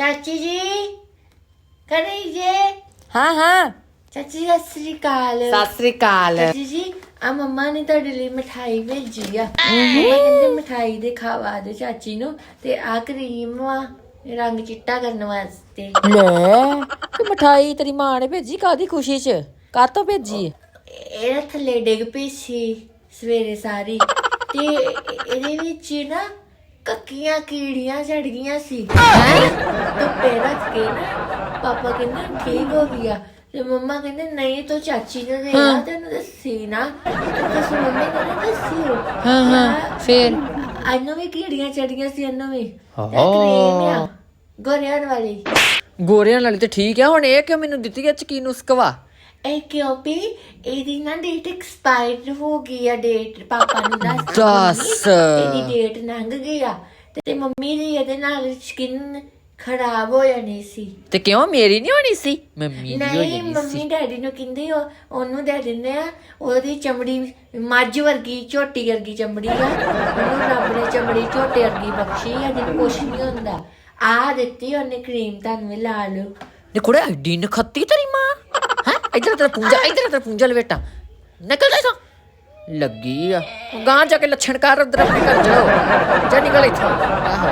ਚਾਚੀ ਜੀ ਕਰੀ ਜੇ। ਹਾਂ ਹਾਂ। ਚਾਚੀ ਸਤਿ ਸ੍ਰੀ ਅਕਾਲ। ਸਤਿ ਸ੍ਰੀ ਅਕਾਲ। ਚਾਚੀ ਜੀ ਆ ਮੰਮਾ ਨੇ ਤੁਹਾਡੇ ਲਈ ਮਠਾਈ ਭੇਜੀ ਆ। ਮੰਮਾ ਕਹਿੰਦੇ ਮਠਾਈ ਦੇ ਖਾਵਾ ਦੇ ਚਾਚੀ ਨੂੰ ਤੇ ਆ ਕਰੀਮ ਆ ਰੰਗ ਚਿੱਟਾ ਕਰਨ ਵਾਸਤੇ। ਲੈ ਕਿ ਮਠਾਈ ਤੇਰੀ ਮਾਂ ਨੇ ਭੇਜੀ ਕਾਦੀ ਖੁਸ਼ੀ ਚ? ਕਾਤੋਂ ਭੇਜੀ ਇਹ ਥੱਲੇ ਡਿੱਗ ਪਈ ਸੀ ਸਵੇਰੇ ਸਾਰੀ ਤੇ ਇਹਦੇ ਵਿੱਚ ਨਾ ਕੱਕੀਆਂ ਕੀੜੀਆਂ ਚੜ ਗਈਆਂ ਸੀ। ਧੁੱਪੇ ਰੱਖ ਕੇ ਨਾ ਪਾਪਾ ਕਹਿੰਦੇ ਠੀਕ ਹੋ ਗਿਆ ਤੇ ਮੰਮਾ ਕਹਿੰਦੇ ਨਹੀਂ ਤੂੰ ਚਾਚੀ ਨੇ ਦੇ ਆ ਤੈਨੂੰ ਦੱਸੀ ਨਾ। ਤੇ ਤੁਸੀਂ ਮੰਮੀ ਨੂੰ ਨੀ ਦੱਸੀ ਹੋ। ਹਾਂ, ਹਾਂ, ਫੇਰ? ਅਨੂ ਵੀ ਕੀੜੀਆਂ ਚੜੀਆਂ ਸੀ ਅਨੂ ਵੀ। ਹਾਂ। ਕਰੀਮ ਆ ਗੋਰਿਆਂ ਵਾਲੀ। ਗੋਰਿਆਂ ਨਾਲ ਤੇ ਠੀਕ ਆ ਹੁਣ ਇਹ ਕਿਉਂ ਮੈਨੂੰ ਦਿੱਤੀ ਐ ਚਕੀ ਨੁਸਕਵਾ ਇਹ ਕਿਉਂ ਵੀ ਇਹਦੀ ਨਾ ਡੇਟ ਐਕਸਪਾਇਰਡ ਹੋ ਗਈ ਆ ਡੇਟ ਪਾਪਾ ਨੂੰ ਦੱਸ ਦੱਸ। ਇਹਦੀ ਡੇਟ ਲੰਘ ਗਈ ਆ ਤੇ ਮੰਮੀ ਦੀ ਇਹਦੇ ਨਾਲ ਸਕਿਨ ਖਰਾਬ ਹੋ ਜਾਣੀ ਸੀ। ਤੇ ਕਿਉਂ ਮੇਰੀ ਨਹੀਂ ਹੋਣੀ ਸੀ? ਮੰਮੀ ਦੀ ਹੋ ਨਹੀਂ ਜਾਣੀ ਮੰਮੀ ਸੀ ਡੈਡੀ ਨੂੰ ਕਹਿੰਦੇ ਉਹ ਉਹਨੂੰ ਦੇ ਦਿੰਦੇ ਆ ਉਹਦੀ ਚਮੜੀ ਮੱਝ ਵਰਗੀ ਝੋਟੀ ਵਰਗੀ ਚਮੜੀ ਆ। ਉਹਨੂੰ ਰੱਬ ਨੇ ਚਮੜੀ ਝੋਟੇ ਵਰਗੀ ਬਖਸ਼ੀ ਆ ਜਿਹਨੂੰ ਕੁਛ ਨਹੀਂ ਹੁੰਦਾ। ਆ ਦਿੱਤੀ ਉਹਨੇ ਕਰੀਮ ਤੁਹਾਨੂੰ ਵੀ ਲਾ ਲਓ। ਨੀ ਕੁੜੇ ਐਡੀ ਨਖੱਤੀ ਤੇਰੀ ਇੱਧਰ ਤੇਰਾ ਪੂੰਜਾ, ਇੱਧਰ ਤੇਰਾ ਪੂੰਜਾ ਲਵੇਟਾ। ਨਿਕਲ ਜਾ ਇੱਥੋਂ। ਲੱਗੀ ਆ। ਗਾਂ ਜਾ ਕੇ ਲੱਛਣ ਕਰ, ਉਧਰ ਆਪਣੇ ਘਰ ਚਲੋ। ਜਾ ਨਿਕਲ ਇੱਥੋਂ। ਆਹੋ।